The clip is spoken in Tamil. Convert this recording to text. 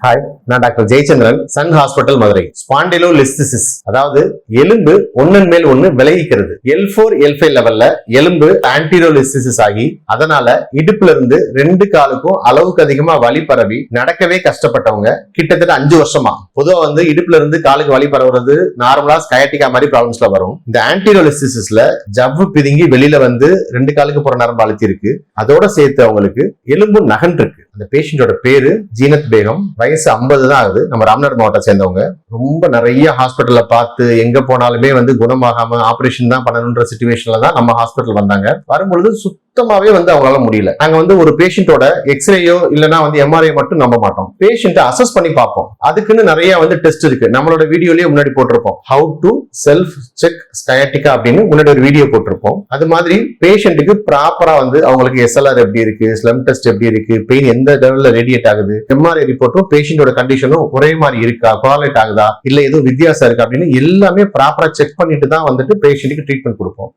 ஹாய் நான் doctor Jayachandran Sun hospital Madurai. Spondylolisthesis அதாவது எலும்பு ஒன்னன் மேல் ஒன்னு விலகிக்கிறது எல் ஃபோர் எல் ஃபைவ் லெவல்ல எலும்பு ஆன்டிரோ லிஸ்திசிஸ் ஆகி அதனால இடுப்புல இருந்து ரெண்டு காலுக்கும் அளவுக்கு அதிகமா வலி பரவி நடக்கவே கஷ்டப்பட்டவங்க கிட்டத்தட்ட அஞ்சு வருஷமா. பொதுவா வந்து இடுப்புல இருந்து காலுக்கு வலி பரவுறது நார்மலா ஸ்கயட்டிகா மாதிரி ப்ராப்ளம்ஸ்ல வரும். இந்த ஆன்டிரோ லிஸ்திசிஸ்ல ஜவ்வு பிதுங்கி வெளியில வந்து ரெண்டு காலுக்கு போற நரம்பு அழுத்தி இருக்கு அதோட சேர்த்து அவங்களுக்கு எலும்பு நகன் இருக்கு அந்த பேஷண்டோட பேரு ஜீனத் பேகம். வயசு 50 தான் ஆகுது. நம்ம ராம்நாத் மாவட்டம் சேர்ந்தவங்க. ரொம்ப நிறைய ஹாஸ்பிட்டல்ல பார்த்து எங்க போனாலுமே வந்து குணமாகாம ஆபரேஷன் தான் பண்ணணுன்ற சுச்சுவேஷன்ல தான் நம்ம ஹாஸ்பிட்டல் வந்தாங்க. வரும்பொழுது சுத்தமாவே வந்து அவங்களால முடியல. நாங்க வந்து ஒரு பேஷண்டோட எக்ஸ்ரேயோ இல்லைன்னா வந்து எம்ஆர்ஐ மட்டும் நம்ப மாட்டோம். பேஷண்ட்டை அசஸ் பண்ணி பார்ப்போம். அதுக்குன்னு நிறைய வந்து டெஸ்ட் இருக்கு. நம்மளோட வீடியோலயே முன்னாடி போட்டிருப்போம். How to self check sciatica அப்படின்னு முன்னாடி ஒரு வீடியோ போட்டிருப்போம். அது மாதிரி பேஷண்ட்டுக்கு ப்ராப்பரா வந்து அவங்களுக்கு எஸ்எல்ஆர் எப்படி இருக்கு ஸ்லம் டெஸ்ட் எப்படி இருக்கு பெயின் எந்த லெவல்ல ரேடியேட் ஆகுது. எம்ஆர்ஐ ரிப்போர்ட்டும் பேஷண்டோட கண்டிஷனும் ஒரே மாதிரி இருக்கா? குவாலேட் ஆகுதா? இல்ல எதுவும் வித்தியாசம் இருக்கா? அப்படின்னு எல்லாமே ப்ராப்பரா செக் பண்ணிட்டு தான் வந்துட்டு பேஷண்ட்டுக்கு ட்ரீட்மெண்ட் கொடுப்போம்.